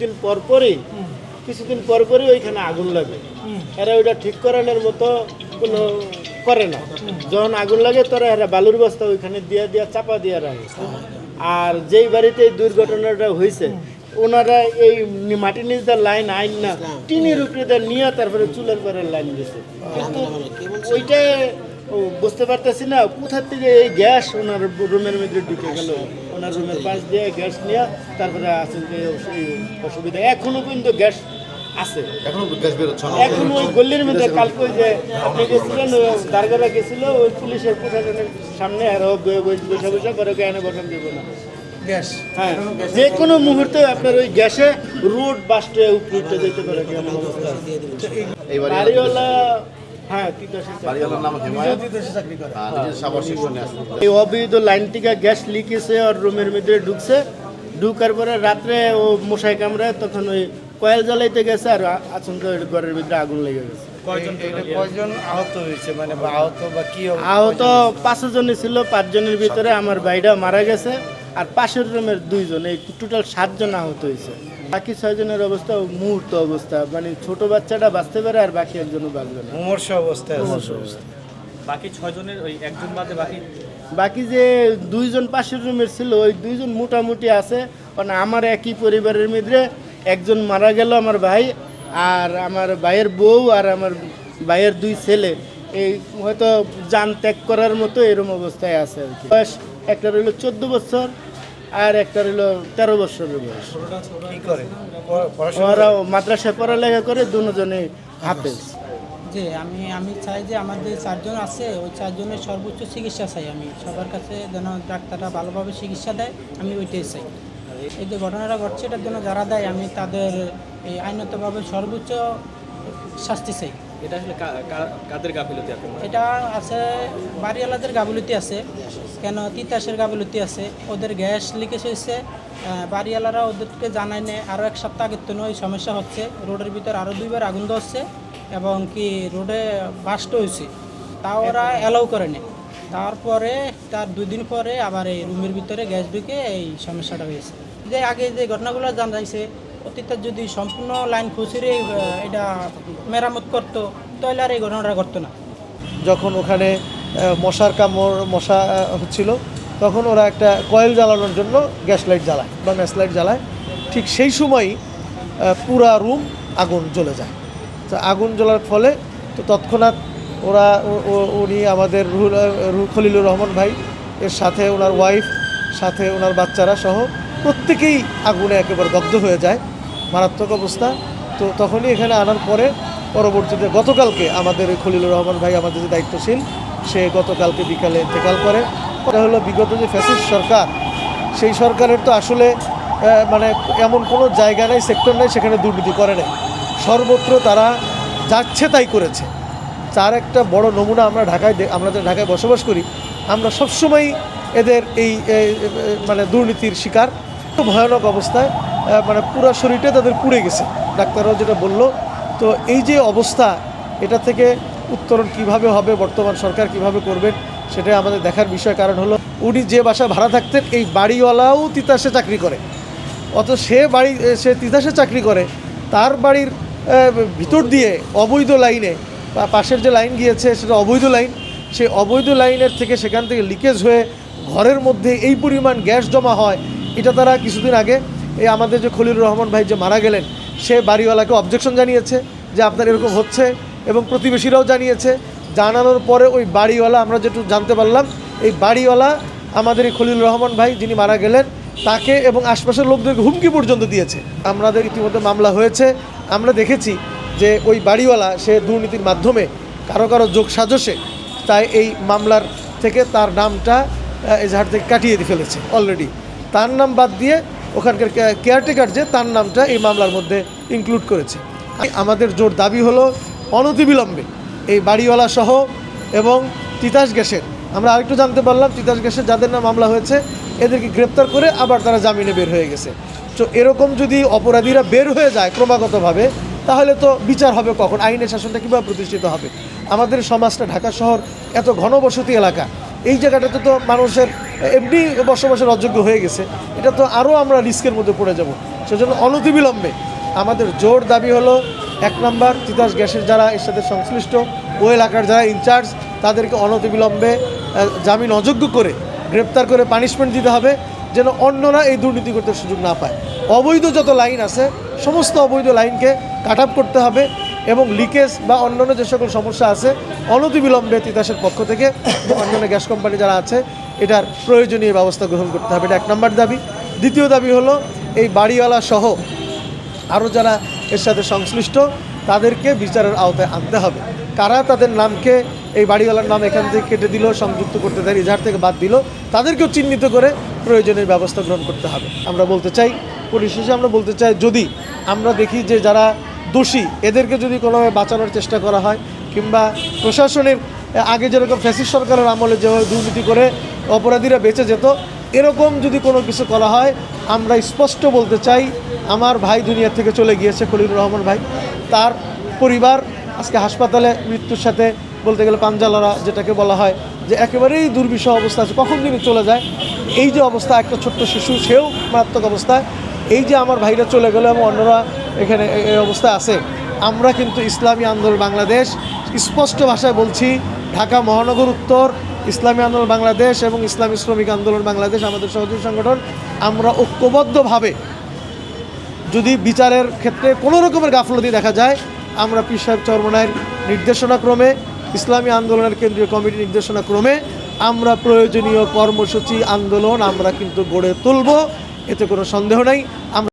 দিন পর পরই কিছুদিন পর পরই ওইখানে আগুন লাগে। এরা ওইটা ঠিক করানোর মতো কোনো করে না। যখন আগুন লাগে, তারা এরা বালুর বস্তা ওইখানে দিয়ে দিয়ে চাপা দিয়ে রাখে। আর যেই বাড়িতে এই দুর্ঘটনাটা হয়েছে ওনারা এই মাটির নিচে লাইন আইন না টিনের উপরে দিয়ে নিয়ে তারপরে চুলের পরে লাইন দিয়েছে কিন্তু ওইটা বুঝতে পারতেছি না কোথার থেকে এই গ্যাস ওনার রুমের মধ্যে ঢুকে গেল? ওনার রুমের পাশ দিয়ে গ্যাস নিয়ে তারপরে আসলে এই অসুবিধা। এখনও কিন্তু গ্যাস আছে। এখনও গ্যাস বেরোচ্ছে না। এখন ওই গল্লির মধ্যে কালকে যে আপনি গেছিলেন দারগারা গেছিল ওই পুলিশের প্রশাসনের সামনে আর বসে বসে করে কেন বসান দেবো না? গ্যাস। হ্যাঁ। যে কোনো মুহূর্তে আপনার ওই গ্যাসে রোড বাস্টে উপরে উঠে যেতে পারে। বাড়িওয়ালা হ্যাঁ আছে। এই অবৈধ লাইন থেকে গ্যাস লিকেছে আর রুমের মধ্যে ঢুকছে। ঢুকার পরে রাত্রে ও মশাই কামড়ায় তখন ওই কয়েল জ্বালাইতে গেছে আর আচমকা ঘরের ভিতরে আগুন লেগে গেছে। আহত হয়েছে? মানে বা আহত বা কি আহত পাঁচজনই ছিল পাঁচজনের ভিতরে আমার ভাইটা মারা গেছে। আর পাশের রুমের দুইজন এই টোটাল সাতজন আহত হয়েছে। বাকি ছয়জনের অবস্থা মুহূর্ত অবস্থা মানে ছোট বাচ্চাটা বাঁচতে পারে আর বাকি একজনও বাঁচবে না। মুমূর্ষ অবস্থায় আছে। বাকি ছয়জনের ওই একজন বাদে বাকি? বাকি যে দুইজন পাশের রুমের ছিল ওই দুইজন মোটামুটি আছে। মানে আমার একই পরিবারের মধ্যে একজন মারা গেল আমার ভাই আর আমার ভাইয়ের বউ আর আমার ভাইয়ের দুই ছেলে। এই হয়তো যান ত্যাগ করার মতো এরকম অবস্থায় আছে আর কি। বয়স একটা রইল চোদ্দ বছর আর একটা রইল তেরো বছরের বয়স। কি করে? পড়া- পড়াশোনা ওরা মাদ্রাসায় পড়ালেখা করে দুজনে হাফেজ। যে আমি আমি চাই যে আমাদের চারজন আছে ওই চারজনের সর্বোচ্চ চিকিৎসা চাই আমি। সবার কাছে যেন ডাক্তাররা ভালোভাবে চিকিৎসা দেয় আমি ওইটাই চাই। এই যে ঘটনাটা ঘটছে এটার জন্য যারা দেয় আমি তাদের এই আইনতভাবে সর্বোচ্চ শাস্তি চাই। এটা আসলে কাদের গাফিলতি হয়? এটা আছে বাড়িওয়ালাদের গাফিলতি আছে। কেন তিতাসের গাফিলতি আছে? ওদের গ্যাস লিকেজ হয়েছে। বাড়িওয়ালারা ওদেরকে জানায় নেয় আরও এক সপ্তাহ আগের তো ওই সমস্যা হচ্ছে। রোডের ভিতর আরও দুইবার আগুন ধরছে এবং কি রোডে বাস্ট হয়েছে। তা ওরা অ্যালাউ করে নেয় তারপরে, তার দুই দিন পরে আবার এই রুমের ভিতরে গ্যাস ঢুকে এই সমস্যাটা হয়েছে। যে আগে যে ঘটনাগুলো জানাইছে, অতীতের যদি সম্পূর্ণ লাইন খুচরে এটা মেরামত করতো, তাহলে আর এই ঘটনাটা ঘটতো না। যখন ওখানে মশার কামড়, মশা হচ্ছিল, তখন ওরা একটা কয়েল জ্বালানোর জন্য গ্যাস লাইট জ্বালায় বা ম্যাচ লাইট জ্বালায়। ঠিক সেই সময়ই পুরা রুম আগুন জ্বলে যায়। তো আগুন জ্বলার ফলে তো তৎক্ষণাৎ ওরা উনি আমাদের রুহুল রুহ খলিলুর রহমান ভাই, এর সাথে ওনার ওয়াইফ সাথে ওনার বাচ্চারা সহ প্রত্যেকেই আগুনে একেবারে দগ্ধ হয়ে যায়। মারাত্মক অবস্থা। তো তখনই এখানে আনার পরে পরবর্তীতে গতকালকে আমাদের খলিলুর রহমান ভাই আমাদের যে দায়িত্বশীল সে গতকালকে বিকালে ইন্তেকাল করে। এটা হলো বিগত যে ফ্যাসিস্ট সরকার সেই সরকারের তো আসলে মানে এমন কোনো জায়গা নেই সেক্টর নেই সেখানে দুর্নীতি করে নেই। সর্বত্র তারা যাচ্ছে তাই করেছে। তার একটা বড় নমুনা আমরা ঢাকায় আমরা যারা ঢাকায় বসবাস করি আমরা সবসময় এদের এই এই, মানে দুর্নীতির শিকার। খুব ভয়ানক অবস্থায় মানে পুরো শরীরটা তাদের পুড়ে গেছে। ডাক্তাররাও যেটা বলল তো এই যে অবস্থা এটা থেকে উত্তরণ কীভাবে হবে, বর্তমান সরকার কীভাবে করবেন সেটা আমাদের দেখার বিষয়। কারণ হলো, উনি যে বাসা ভাড়া থাকতেন, এই বাড়িওয়ালাও তিতাসে চাকরি করে। অত সে বাড়ি সে তিতাসে চাকরি করে, তার বাড়ির ভিতর দিয়ে অবৈধ লাইনে বা পাশের যে লাইন গিয়েছে, সেটা অবৈধ লাইন, সেই অবৈধ লাইনের থেকে সেখান থেকে লিকেজ হয়ে ঘরের মধ্যে এই পরিমাণ গ্যাস জমা হয়, এটা তারা কিছুদিন আগে, এই আমাদের যে খলিলুর রহমান ভাই যে মারা গেলেন, সে বাড়িওয়ালাকে অবজেকশন জানিয়েছে যে আপনার এরকম হচ্ছে এবং প্রতিবেশীরাও জানিয়েছে, জানানোর পরে ওই বাড়িওয়ালা, আমরা যেটুকু জানতে পারলাম, এই বাড়িওয়ালা আমাদের এই খলিল রহমান ভাই যিনি মারা গেলেন, তাকে এবং আশপাশের লোকদেরকে হুমকি পর্যন্ত দিয়েছে। আমাদের ইতিমধ্যে মামলা হয়েছে। আমরা দেখেছি যে ওই বাড়িওয়ালা, সে দুর্নীতির মাধ্যমে কারও কারও যোগ সাজসে, তাই এই মামলার থেকে তার নামটা এজাহার থেকে কাটিয়ে দিয়ে ফেলেছে অলরেডি তার নাম বাদ দিয়ে ওখানকার কেয়ারটেকার যে, তার নামটা এই মামলার মধ্যে ইনক্লুড করেছে। আমাদের জোর দাবি হলো অনতিবিলম্বে এই বাড়িওয়ালা সহ এবং তিতাস গ্যাসের, আমরা আরেকটু জানতে পারলাম তিতাস গ্যাসের যাদের নাম মামলা হয়েছে, এদেরকে গ্রেপ্তার করে আবার তারা জামিনে বের হয়ে গেছে। তো এরকম যদি অপরাধীরা বের হয়ে যায় ক্রমাগতভাবে, তাহলে তো বিচার হবে কখন? আইনের শাসনটা কীভাবে প্রতিষ্ঠিত হবে? আমাদের সমাজটা ঢাকা শহর এত ঘনবসতি এলাকা, এই জায়গাটাতে তো মানুষের এমনি বসবাসের অযোগ্য হয়ে গেছে। এটা তো আরও আমরা রিস্কের মধ্যে পড়ে যাব। সেজন্য অনতিবিলম্বে আমাদের জোর দাবি হলো এক নম্বর তিতাস গ্যাসের যারা এর সাথে সংশ্লিষ্ট, ও এলাকার যারা ইনচার্জ, তাদেরকে অনতিবিলম্বে জামিন অযোগ্য করে গ্রেপ্তার করে পানিশমেন্ট দিতে হবে যেন অন্যরা এই দুর্নীতি করতে সুযোগ না পায়। অবৈধ যত লাইন আছে, সমস্ত অবৈধ লাইনকে কাট আপ করতে হবে এবং লিকেজ বা অন্যান্য যে সকল সমস্যা আছে অনতিবিলম্বে তিতাসের পক্ষ থেকে অন্যান্য গ্যাস কোম্পানি যারা আছে, এটার প্রয়োজনীয় ব্যবস্থা গ্রহণ করতে হবে। এটা এক নম্বর দাবি। দ্বিতীয় দাবি হলো, এই বাড়িওয়ালা সহ আরও যারা এর সাথে সংশ্লিষ্ট তাদেরকে বিচারের আওতায় আনতে হবে। কারা তাদের নামকে এই বাড়িওয়ালার নাম এখান থেকে কেটে দিল, সংযুক্ত করতে দেয় ইজাহার থেকে বাদ দিল, তাদেরকেও চিহ্নিত করে প্রয়োজনীয় ব্যবস্থা গ্রহণ করতে হবে। আমরা বলতে চাই, পরিশেষে আমরা বলতে চাই, যদি আমরা দেখি যে যারা দোষী, এদেরকে যদি কোনোভাবে বাঁচানোর চেষ্টা করা হয়, কিংবা প্রশাসনের, আগে যেরকম ফ্যাসিস সরকারের আমলে যেভাবে দুর্নীতি করে অপরাধীরা বেঁচে যেত, এরকম যদি কোনো কিছু করা হয়, আমরা স্পষ্ট বলতে চাই আমার ভাই দুনিয়া থেকে চলে গিয়েছে, খলিলুর রহমান ভাই। তার পরিবার আজকে হাসপাতালে মৃত্যুর সাথে বলতে গেলে পাঞ্জালারা যেটাকে বলা হয় যে একেবারেই দুর্বিষহ অবস্থা আছে। কখন যিনি চলে যায়? এই যে অবস্থা, একটা ছোট্ট শিশু, সেও মারাত্মক অবস্থায়। এই যে আমার ভাইরা চলে গেল এবং অন্যরা এখানে এই অবস্থায় আছে, আমরা কিন্তু ইসলামী আন্দোলন বাংলাদেশ, স্পষ্ট ভাষায় বলছি, ঢাকা মহানগর উত্তর, ইসলামী আন্দোলন বাংলাদেশ এবং ইসলামী শ্রমিক আন্দোলন বাংলাদেশ, আমাদের সহযোগী সংগঠন, আমরা ঐক্যবদ্ধভাবে যদি বিচারের ক্ষেত্রে কোনো রকমের গাফলতি দেখা যায়, আমরা পীর সাহেব চরমনায়ের নির্দেশনাক্রমে, ইসলামী আন্দোলনের কেন্দ্রীয় কমিটি নির্দেশনাক্রমে, আমরা প্রয়োজনীয় কর্মসূচি, আন্দোলন আমরা কিন্তু গড়ে তুলব, এতে কোনো সন্দেহ নেই। আমরা